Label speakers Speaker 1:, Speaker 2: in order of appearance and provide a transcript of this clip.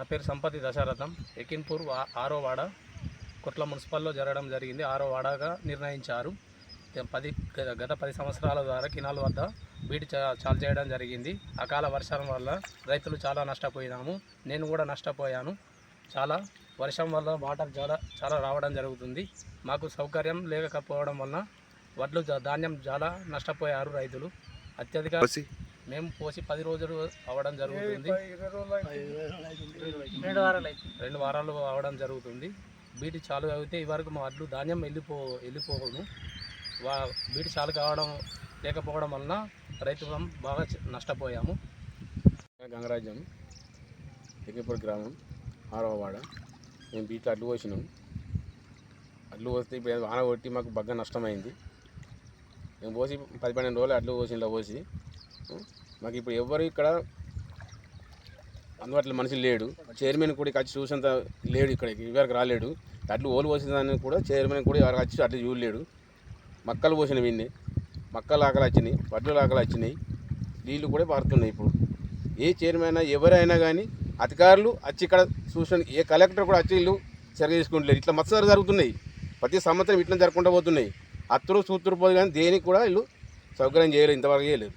Speaker 1: నా పేరు సంపతి దశరథం. ఎకిన్పూర్ వా- ఆరో వాడ. కొట్ల మున్సిపల్లో జరగడం జరిగింది. ఆరో వాడగా నిర్ణయించారు. పది గత- గత పది సంవత్సరాల ద్వారా కినాల వద్ద బీటి చా- చాలు చేయడం జరిగింది. అకాల వర్షం వల్ల రైతులు చాలా నష్టపోయినాము. నేను కూడా నష్టపోయాను. చాలా వర్షం వల్ల వాటర్ చాలా చాలా రావడం జరుగుతుంది. మాకు సౌకర్యం లేకపోవడం వలన వడ్లు జా- ధాన్యం చాలా నష్టపోయారు రైతులు. అత్యధిక మేము పోసి పది రోజులు అవ్వడం జరుగుతుంది.
Speaker 2: రెండు వారాలు
Speaker 1: రెండు వారాలు అవడం జరుగుతుంది. బీటి చాలు అయితే ఇవరకు మా వడ్లు ధాన్యం వెళ్ళిపో వెళ్ళిపోను వా బీటి చాలు కావడం లేకపోవడం వలన రైతులం బాగా నష్టపోయాము.
Speaker 3: గంగరాజ్యం ఎక్కిపూర్ గ్రామం ఆరవ వాడ మేము బీట్లో అడ్లు పోసినాం అడ్లు పోస్తే ఇప్పుడు వాన కొట్టి మాకు బాగా నష్టమైంది. మేము పోసి పది పన్నెండు రోజులు అడ్లు పోసి ఇలా పోసి మాకు ఇప్పుడు ఎవరు ఇక్కడ అందుబాటులో మనిషి లేడు. చైర్మన్ కూడా ఇక్కడ వచ్చి చూసేంత లేడు ఇక్కడికి ఇవరకు రాలేడు. అట్లు ఓలు పోసిందని దాన్ని కూడా చైర్మన్ కూడా ఎవరికి వచ్చి అట్లు చూడలేడు. మక్కలు పోసిన విన్ని మక్కలు ఆకలి వచ్చినాయి వడ్లు ఆకలి వచ్చినాయి. నీళ్ళు కూడా పారుతున్నాయి ఇప్పుడు. ఏ చైర్మన్ అయినా ఎవరైనా కానీ అధికారులు వచ్చి ఇక్కడ చూసిన ఏ కలెక్టర్ కూడా వచ్చి వీళ్ళు సరిగా తీసుకుంటలేరు ఇట్లా మత్సరాలు జరుగుతున్నాయి. ప్రతి సంవత్సరం ఇట్లా జరగకుండా పోతున్నాయి. అత్తరు సూత్తురు పోదు కానీ దేనికి కూడా వీళ్ళు సౌకర్యం చేయలేదు ఇంతవరకు చేయలేదు.